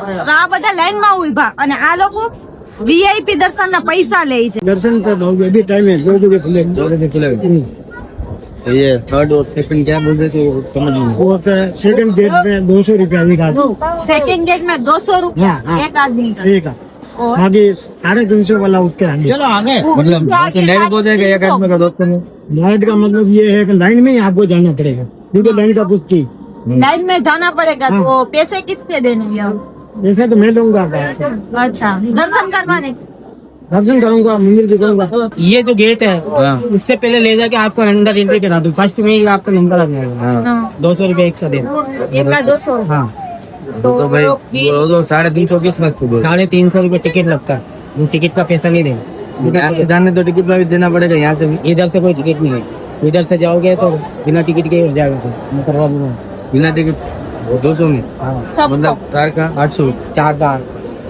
તો આ બધા લાઈનમાં ઉભા અને આ લોકો વીઆઈપી દર્શન ના પૈસા લે છે दर्शन कर रहा हूँ अभी टाइम है दो बजे खुले दो बजे खुलेगा हम्म। तो ये थर्ड और सेकंड क्या बोल रहे थे वो समझ नहीं वो होता है सेकंड गेट में दो सौ रुपया एक आदमी सेकंड गेट में दो सौ रूपया हाँ, हाँ। एक आदमी का एक और आगे साढ़े तीन सौ वाला उसके आगे चलो आगे वो- मतलब उसके आगे नाइट हो जाएगा एक 300 आदमी का दोस्तों में नाइट का मतलब ये है कि लाइन में ही आपको जाना पड़ेगा क्योंकि लाइन का कुछ थी लाइन में जाना पड़ेगा तो पैसे किसके देने ऐसे तो मैं दूँगा अच्छा दर्शन करवाने दर्शन करूँगा मंदिर भी करूँगा। ये जो गेट है हाँ। इससे पहले ले जाके आपको अंदर एंट्री करा दो। फ़र्स्ट में ही आपका नंबर आ जाएगा। हाँ। हाँ। दो सौ रुपये एक सौ देना एक का दो सौ। हाँ। तो, भाई वो तो साढ़े तीन सौ किस मत साढ़े तीन सौ रुपये टिकट लगता। है टिकट का पैसा नहीं देना। से जाने तो टिकट भी देना पड़ेगा यहाँ से भी। इधर से कोई टिकट नहीं है। इधर से जाओगे तो बिना टिकट के हो जाएगा तो मैं करवा दूँगा। बिना टिकट दो सौ में हाँ सबको मतलब चार का आठ सौ चार का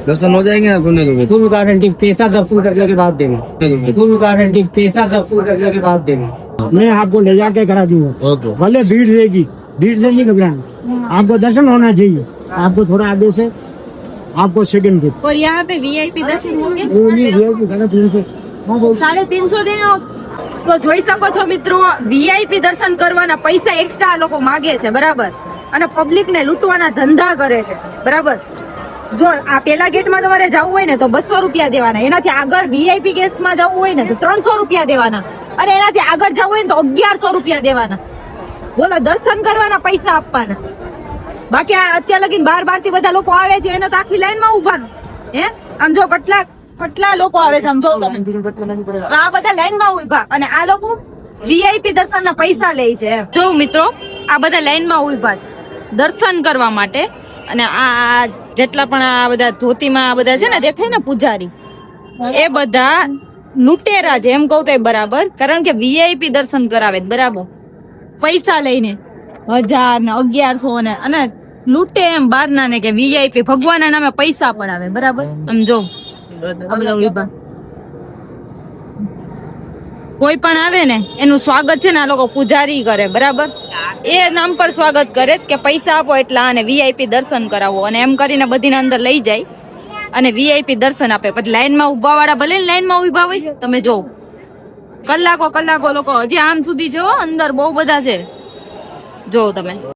दर्शन हो जाएंगे ना घूमने दो फुल गारंटी पैसा दर्शन करने के बाद देंगे फुल गारंटी पैसा दर्शन करने के बाद देंगे मैं आपको ले जाके करा दूंगा ओके भले भीड़ रहेगी भीड़ से नहीं घबराना आपको दर्शन होना चाहिए आपको थोड़ा आगे से आपको सेकंड गेट और यहाँ पे वीआईपी दर्शन होंगे वो नहीं वो गलत तीन सौ हाँ, बोल। સાડે તીનસો દેનો તો જોઈ શકો છો મિત્રો વીઆઈપી દર્શન કરવાના પૈસા એક્સ્ટ્રા આ લોકો માગે છે બરાબર અને પબ્લિક ને લૂંટવાના ધંધા કરે છે. બરાબર? જો આ પેલા ગેટમાં તમારે જવું હોય ને તો બસો રૂપિયા દેવાના. એનાથી આગળ વીઆઈપી ગેસમાં જવું હોય ને તો ત્રણસો રૂપિયા દેવાના. અને એનાથી આગળ જવું હોય ને તો અગિયારસો રૂપિયા દેવાના. બોલો, દર્શન કરવાના પૈસા આપવાના. બાકી આ અત્યાર લગીને બાર બારથી બધા લોકો આવે છે, એને તો આખી લાઈનમાં ઉભાનું હે? આમ જો કેટલા કેટલા લોકો આવે છે સમજો તમે. આ બધા લાઈનમાં ઊભા અને આ લોકો વીઆઈપી દર્શન ના પૈસા લે છે. જો મિત્રો, આ બધા લાઈનમાં ઊભા. દર્શન કરવા માટે. અને આ જેટલા પણ આ બધા ધોતીમાં આ બધા છે ને, દેખાય ને પૂજારી? એ બધા લુટેરા છે, એમ કહું તો બરાબર. કારણ કે વીઆઈપી દર્શન કરાવે બરાબર. પૈસા લઈને. હજાર ને અગિયારસો ને અને લૂંટે એમ બારના ને કે વીઆઈપી ભગવાનના નામે પૈસા આવે બરાબર? એમ જો બધા વિભાગ. કોઈ પણ આવે ને, એનું સ્વાગત છે ને આ લોકો પૂજારી કરે, બરાબર? એ નામ પર સ્વાગત કરે કે પૈસા આપો એટલા અને વીઆઈપી દર્શન કરાવો. અને એમ કરીને બધીને અંદર લઈ જાય અને વીઆઈપી દર્શન આપે. પછી લાઈનમાં ઊભા વાળા ભલે લાઈનમાં ઊભા હોય, તમે જો કલાકો કલાકો લોકો, હજી આમ સુધી જો અંદર બહુ બધા છે. જો તમે.